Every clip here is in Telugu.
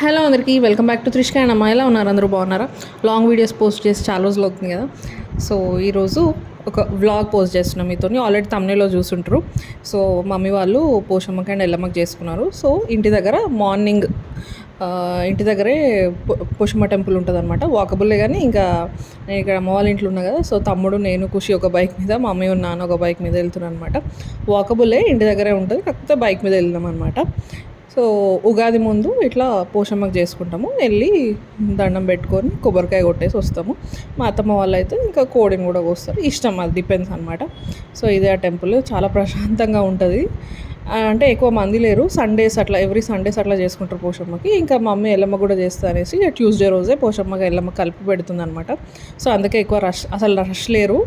హలో అందరికీ welcome back to Trishka and అమ్మాయి ఎలా ఉన్నారు అందరూ బాగున్నారా? లాంగ్ వీడియోస్ పోస్ట్ చేసి చాలా రోజులు అవుతుంది కదా. సో ఈరోజు ఒక వ్లాగ్ పోస్ట్ చేస్తున్నాం మీతో ఆల్రెడీ తమిళలో చూసుంటారు. సో మమ్మీ వాళ్ళు పోషమ్మకి అండ్ ఎల్లమ్మకి చేసుకున్నారు. సో ఇంటి దగ్గర మార్నింగ్ ఇంటి దగ్గరే పో- పోషమ్మ టెంపుల్ ఉంటుంది అనమాట వాకబుల్లే కానీ ఇంకా నేను ఇక్కడ అమ్మ వాళ్ళ ఇంట్లో ఉన్నా కదా. సో తమ్ముడు నేను ఖుషి ఒక బైక్ మీద మమ్మీ నాన్న ఒక బైక్ మీద వెళ్తున్నాను అనమాట వాకబుల్లే ఇంటి దగ్గరే ఉంటుంది కాకపోతే బైక్ మీద వెళ్దాం అనమాట సో ఉగాది ముందు ఇట్లా పోషమ్మకు చేసుకుంటాము. వెళ్ళి దండం పెట్టుకొని కొబ్బరికాయ కొట్టేసి వస్తాము. మా అత్తమ్మ వాళ్ళు అయితే ఇంకా కోడిని కూడా కోస్తారు. ఇష్టం అది డిపెండ్స్ అనమాట సో ఇదే ఆ టెంపుల్ చాలా ప్రశాంతంగా ఉంటుంది. అంటే ఎక్కువ మంది లేరు. సండేస్ అట్లా ఎవ్రీ సండేస్ అట్లా చేసుకుంటారు పోషమ్మకి. ఇంకా మమ్మీ ఎల్లమ్మ కూడా చేస్తా అనేసి ట్యూస్డే రోజే పోషమ్మకి ఎల్లమ్మ కలిపి పెడుతుంది అనమాట సో అందుకే ఎక్కువ రష్ అసలు రష్ లేరు.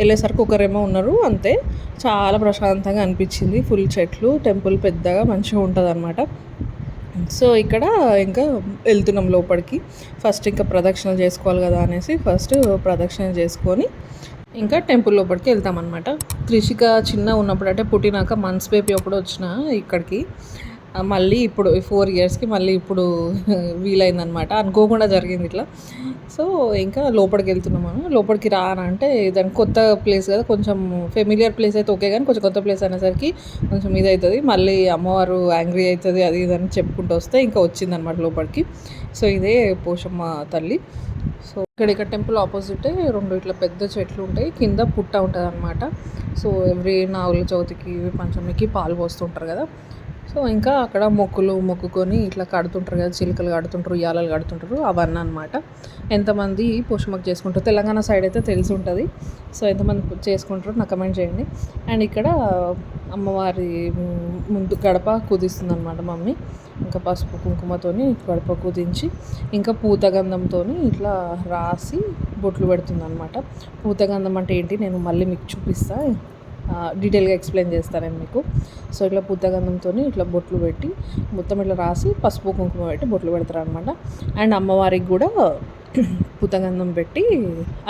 వెళ్ళేసరికి ఒకరేమో ఉన్నారు అంతే. చాలా ప్రశాంతంగా అనిపించింది. ఫుల్ చెట్లు టెంపుల్ పెద్దగా మంచిగా ఉంటుంది అనమాట సో ఇక్కడ ఇంకా వెళ్తున్నాం లోపలికి. ఫస్ట్ ఇంకా ప్రదక్షిణ చేసుకోవాలి కదా అనేసి ఫస్ట్ ప్రదక్షిణ చేసుకొని ఇంకా టెంపుల్ లోపలికి వెళ్తామన్నమాట. త్రిషిక చిన్న ఉన్నప్పుడు అంటే పుట్టినాక మంత్స్ బేబీ అప్పుడు వచ్చిన ఇక్కడికి. మళ్ళీ ఇప్పుడు ఫోర్ ఇయర్స్కి మళ్ళీ ఇప్పుడు వీలైందనమాట అనుకోకుండా జరిగింది ఇట్లా. సో ఇంకా లోపలికి వెళ్తున్నాం మనం. లోపలికి రానంటే దాని కొత్త ప్లేస్ కదా కొంచెం ఫెమిలియర్ ప్లేస్ అయితే ఓకే కానీ కొంచెం కొత్త ప్లేస్ అనేసరికి కొంచెం ఇది అవుతుంది మళ్ళీ అమ్మవారు యాంగ్రీ అవుతుంది అది ఇది అని చెప్పుకుంటూ వస్తే ఇంకా వచ్చిందనమాట లోపలికి. సో ఇదే పోషమ్మ తల్లి. సో ఇక్కడ ఇక్కడ టెంపుల్ ఆపోజిట్ రెండు ఇట్లా పెద్ద చెట్లు ఉంటాయి. కింద పుట్ట ఉంటుంది అనమాట సో ఎవ్రీ నాగుల చవితికి పంచమికి పాలు పోస్తుంటారు కదా. సో ఇంకా అక్కడ మొక్కులు మొక్కుకొని ఇట్లా కడుతుంటారు కదా చిలుకలు కడుతుంటారు ఉయ్యాలలు కడుతుంటారు అవన్నీ అనమాట ఎంతమంది పోషమకు చేసుకుంటారు తెలంగాణ సైడ్ అయితే తెలిసి ఉంటుంది. సో ఎంతమంది చేసుకుంటారు నాకు కమెంట్ చేయండి. అండ్ ఇక్కడ అమ్మవారి ముందు గడప కుదిస్తుంది అనమాట మమ్మీ. ఇంకా పసుపు కుంకుమతోని గడప కుదించి ఇంకా పూతగంధంతో ఇట్లా రాసి బొట్లు పెడుతుంది అనమాట పూతగంధం అంటే ఏంటి? నేను మళ్ళీ మీకు చూపిస్తాను డీటెయిల్గా ఎక్స్ప్లెయిన్ చేస్తాను నేను మీకు. సో ఇట్లా పుత్తగంధంతో ఇట్లా బొట్లు పెట్టి మొత్తం ఇట్లా రాసి పసుపు కుంకుమ పెట్టి బొట్లు పెడతారు అనమాట అండ్ అమ్మవారికి కూడా పుత్తగంధం పెట్టి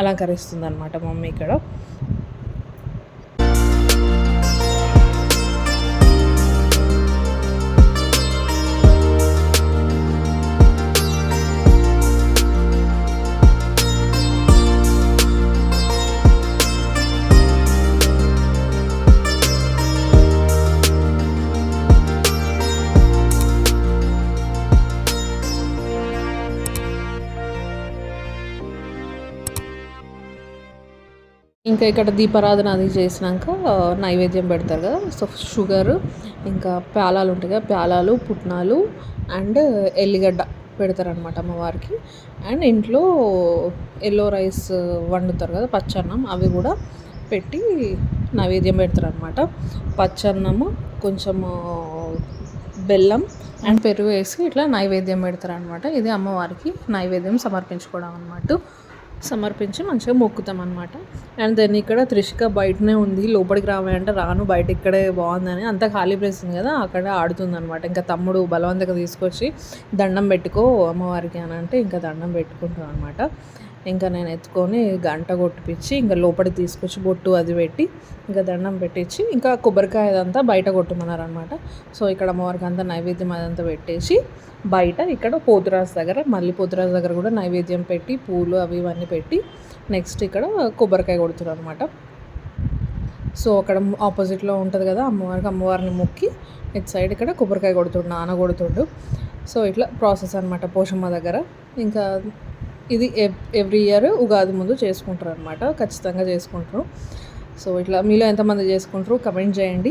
అలంకరిస్తుంది అనమాట మమ్మీ ఇక్కడ. ఇంకా ఇక్కడ దీపారాధన అది చేసినాక నైవేద్యం పెడతారు కదా సో షుగర్ ఇంకా ప్యాలాలు ఉంటాయి కదా ప్యాలాలు పుట్నాలు అండ్ ఎల్లిగడ్డ పెడతారనమాట అమ్మవారికి. అండ్ ఇంట్లో ఎల్లో రైస్ వండుతారు కదా పచ్చన్నం అవి కూడా పెట్టి నైవేద్యం పెడతారనమాట పచ్చన్నము కొంచెము బెల్లం అండ్ పెరుగు వేసి ఇట్లా నైవేద్యం పెడతారనమాట ఇది అమ్మవారికి నైవేద్యం సమర్పించుకోవడం అన్నమాట. సమర్పించి మంచిగా మొక్కుతాం అనమాట అండ్ దెన్ ఇక్కడ త్రిషిక బయటనే ఉంది. లోపలికి రావాలంటే రాను బయట ఇక్కడే బాగుందని. అంత ఖాళీ ప్లేస్ ఉంది కదా అక్కడ ఆడుతుంది అనమాట ఇంకా తమ్ముడు బలవంతంగా తీసుకొచ్చి దండం పెట్టుకో అమ్మవారికి అని అంటే ఇంకా దండం పెట్టుకుంటాం అనమాట ఇంకా నేను ఎత్తుకొని గంట కొట్టిపించి ఇంకా లోపలికి తీసుకొచ్చి బొట్టు అది పెట్టి ఇంకా దండం పెట్టించి ఇంకా కొబ్బరికాయ అదంతా బయట కొట్టుమన్నారనమాట సో ఇక్కడ అమ్మవారికి అంతా నైవేద్యం అదంతా పెట్టేసి బయట ఇక్కడ పోతురాజు దగ్గర మళ్ళీ పోతురాజు దగ్గర కూడా నైవేద్యం పెట్టి పూలు అవి ఇవన్నీ పెట్టి నెక్స్ట్ ఇక్కడ కొబ్బరికాయ కొడుతున్నారు అనమాట సో అక్కడ ఆపోజిట్లో ఉంటుంది కదా అమ్మవారికి అమ్మవారిని మొక్కి ఇటు సైడ్ ఇక్కడ కొబ్బరికాయ కొడుతుండు నాన్న కొడుతుండు. సో ఇట్లా ప్రాసెస్ అనమాట పోషమ్మ దగ్గర. ఇంకా ఇది ఎవ్రీ ఇయర్ ఉగాది ముందు చేసుకుంటారు అనమాట ఖచ్చితంగా చేసుకుంటారు. సో ఇట్లా మీలో ఎంతమంది చేసుకుంటారు కమెంట్ చేయండి.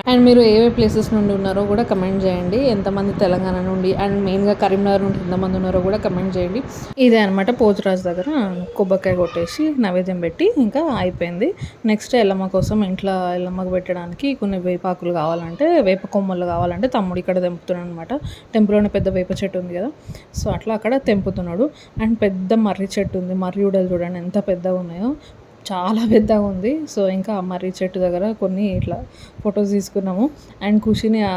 అండ్ మీరు ఏ ప్లేసెస్ నుండి ఉన్నారో కూడా కమెంట్ చేయండి. ఎంతమంది తెలంగాణ నుండి అండ్ మెయిన్గా కరీంనగర్ నుండి ఎంతమంది ఉన్నారో కూడా కమెంట్ చేయండి. ఇదే అనమాట పోతురాజు దగ్గర కొబ్బరికాయ కొట్టేసి నైవేద్యం పెట్టి ఇంకా అయిపోయింది. నెక్స్ట్ ఎల్లమ్మ కోసం ఇంట్లో ఎల్లమ్మకు పెట్టడానికి కొన్ని వేపాకులు కావాలంటే వేప కొమ్మలు కావాలంటే తమ్ముడు ఇక్కడ తెంపుతున్నాడు అనమాట టెంపుల్లోనే పెద్ద వేప చెట్టు ఉంది కదా. సో అట్లా అక్కడ తెంపుతున్నాడు. అండ్ పెద్ద మర్రి చెట్టు ఉంది. మర్రి ఉడలు చూడండి ఎంత పెద్దగా ఉన్నాయో. చాలా పెద్దగా ఉంది. సో ఇంకా ఆ మర్రి చెట్టు దగ్గర కొన్ని ఇట్లా ఫొటోస్ తీసుకున్నాము. అండ్ కుషిని ఆ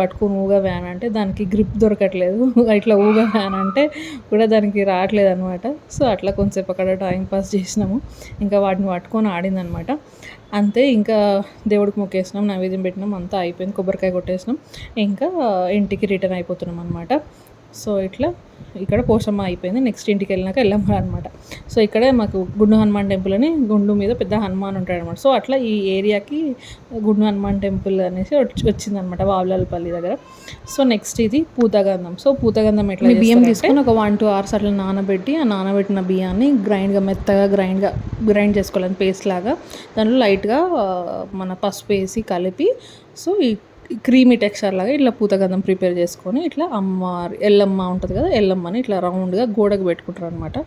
పట్టుకుని ఊగా వ్యాన్ అంటే దానికి గ్రిప్ దొరకట్లేదు. ఇట్లా ఊగా వ్యాన్ అంటే కూడా దానికి రావట్లేదు అనమాట సో అట్లా కొంచెంసేపు అక్కడ టైం పాస్ చేసినాము. ఇంకా వాటిని పట్టుకొని ఆడిందనమాట అంతే ఇంకా దేవుడికి మొక్కేసినాం నైవేద్యం పెట్టినాం అంతా అయిపోయింది. కొబ్బరికాయ కొట్టేసినాం. ఇంకా ఇంటికి రిటర్న్ అయిపోతున్నాం అనమాట సో ఇట్లా ఇక్కడ పోషమ్మ అయిపోయింది. నెక్స్ట్ ఇంటికి వెళ్ళినాక ఎల్లమ్మ అనమాట సో ఇక్కడే మాకు గుండు హనుమాన్ టెంపుల్ అని గుండు మీద పెద్ద హనుమాన్ ఉంటాడు అనమాట సో అట్లా ఈ ఏరియాకి గుండు హనుమాన్ టెంపుల్ అనేసి వచ్చి వచ్చిందనమాట వావులాలపల్లి దగ్గర. సో నెక్స్ట్ ఇది పూతగంధం. సో పూతగంధం ఎట్లా బియ్యం తీసుకొని ఒక వన్ టూ అవర్స్ అట్లా నానబెట్టి ఆ నానబెట్టిన బియ్యాన్ని గ్రైండ్గా మెత్తగా గ్రైండ్గా గ్రైండ్ చేసుకోవాలని పేస్ట్ లాగా దాంట్లో లైట్గా మన పసుపు వేసి కలిపి సో ఈ క్రీమీ టెక్స్చర్ లాగా ఇట్లా పూతగంధం ప్రిపేర్ చేసుకొని ఇట్లా అమ్మ ఎల్లమ్మ ఉంటుంది కదా ఎల్లమ్మని ఇట్లా రౌండ్గా గోడకు పెట్టుకుంటారు అనమాట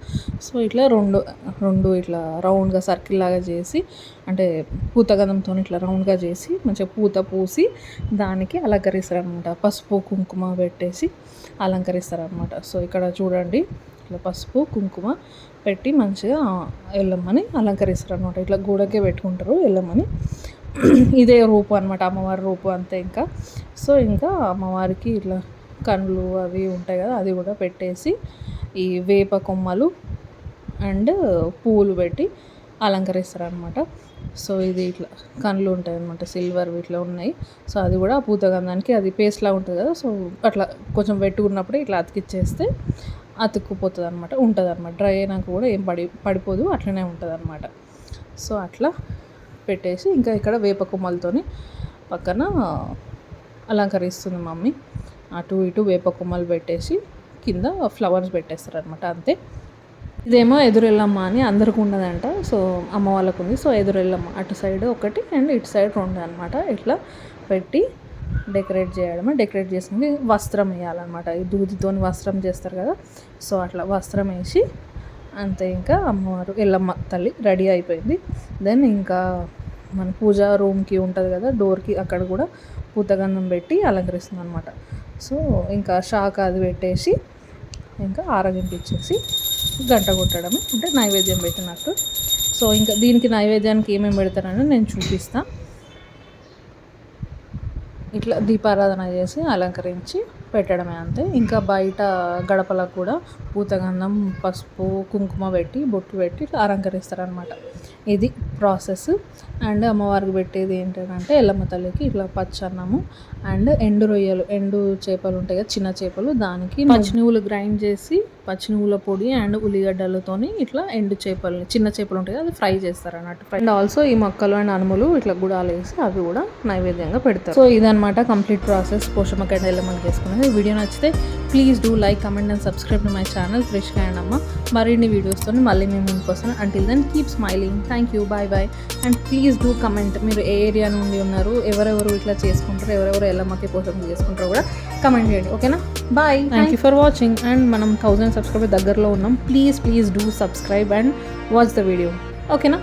సో ఇట్లా రెండు రెండు ఇట్లా రౌండ్గా సర్కిల్ లాగా చేసి అంటే పూతగంధంతో ఇట్లా రౌండ్గా చేసి మంచిగా పూత పూసి దానికి అలంకరిస్తారు అనమాట పసుపు కుంకుమ పెట్టేసి అలంకరిస్తారు అనమాట సో ఇక్కడ చూడండి ఇట్లా పసుపు కుంకుమ పెట్టి మంచిగా ఎల్లమ్మని అలంకరిస్తారు అనమాట ఇట్లా గోడకే పెట్టుకుంటారు ఎల్లమ్మని. ఇదే రూపు అనమాట అమ్మవారి రూపు అంతే ఇంకా. సో ఇంకా అమ్మవారికి ఇట్లా కళ్ళు అవి ఉంటాయి కదా అది కూడా పెట్టేసి ఈ వేప కొమ్మలు అండ్ పువ్వులు పెట్టి అలంకరిస్తారు అనమాట సో ఇది ఇట్లా కళ్ళు ఉంటాయి అనమాట సిల్వర్ ఇట్లా ఉన్నాయి. సో అది కూడా ఆ పూతగంధానికి అది పేస్ట్లా ఉంటుంది కదా సో అట్లా కొంచెం పెట్టుకున్నప్పుడే ఇట్లా అతికిచ్చేస్తే అతుక్కుపోతుంది అనమాట ఉంటుంది అనమాట డ్రై అయినాక కూడా ఏం పడి పడిపోదు అట్లనే ఉంటుంది అనమాట సో అట్లా పెట్టేసి ఇంకా ఇక్కడ వేప కొమ్మలతోని పక్కన అలంకరిస్తుంది మమ్మీ. అటు ఇటు వేప కొమ్మలు పెట్టేసి కింద ఫ్లవర్స్ పెట్టేస్తారనమాట అంతే. ఇదేమో ఎదురెల్లమ్మ అని అందరికి ఉన్నదంట సో అమ్మ వాళ్ళకు ఉంది. సో ఎదురెల్లమ్మ అటు సైడ్ ఒకటి అండ్ ఇటు సైడ్ రెండు అనమాట ఇట్లా పెట్టి డెకరేట్ చేయడమే డెకరేట్ చేసింది వస్త్రం వేయాలన్నమాట. ఈ దూదితోని వస్త్రం చేస్తారు కదా సో అట్లా వస్త్రం వేసి అంతే ఇంకా అమ్మవారు ఎల్లమ్మ తల్లి రెడీ అయిపోయింది. దెన్ ఇంకా మన పూజ రూమ్కి ఉంటుంది కదా డోర్కి అక్కడ కూడా పూతగంధం పెట్టి అలంకరిస్తుంది అనమాట సో ఇంకా షాక్ అది పెట్టేసి ఇంకా ఆరగింపు ఇచ్చేసి గంట కొట్టడమే. అంటే నైవేద్యం పెట్టినట్టు. సో ఇంకా దీనికి నైవేద్యానికి ఏమేమి పెడతారని నేను చూపిస్తాను ఇట్లా దీపారాధన చేసి అలంకరించి పెట్టడమే అంతే. ఇంకా బయట గడపలకు కూడా పూతగంధం పసుపు కుంకుమ పెట్టి బొట్టు పెట్టి అలంకరిస్తారనమాట ఇది ప్రాసెస్. అండ్ అమ్మవారికి పెట్టేది ఏంటంటే ఎల్లమ్మ తల్లికి ఇట్లా పచ్చన్నము. అండ్ ఎండు రొయ్యలు ఎండు చేపలు ఉంటాయి కదా చిన్న చేపలు. దానికి పచ్చి నువ్వులు గ్రైండ్ చేసి పచ్చి నువ్వుల పొడి అండ్ ఉల్లిగడ్డలతోని ఇట్లా ఎండు చేపలు చిన్న చేపలు ఉంటాయి కదా అది ఫ్రై చేస్తారు అన్నట్టు అండ్ ఆల్సో ఈ మొక్కలు అండ్ అనుములు ఇట్లా గుడాలు వేసి అవి కూడా నైవేద్యంగా పెడతారు. సో ఇదనమాట కంప్లీట్ ప్రాసెస్. పోషమకండ ఎల్లమ్మకి చేసుకునేది వీడియో నచ్చితే please do like comment and subscribe to my channel ఫ్రెష్గా అండ్ అమ్మ మరిన్ని వీడియోస్తో మళ్ళీ మేము ముందుకు వస్తాను. Until then keep smiling thank you bye bye. And please do comment మీరు ఏ ఏరియా నుండి ఉన్నారు ఎవరెవరు ఇట్లా చేసుకుంటారు ఎవరెవరు ఎల్లమ్మకి పోషం చేసుకుంటారో కూడా కమెంట్ చేయండి. ఓకేనా bye thank you for watching and మనం థౌజండ్ సబ్స్క్రైబర్ దగ్గరలో ఉన్నాం. Please please do subscribe and watch the video ఓకేనా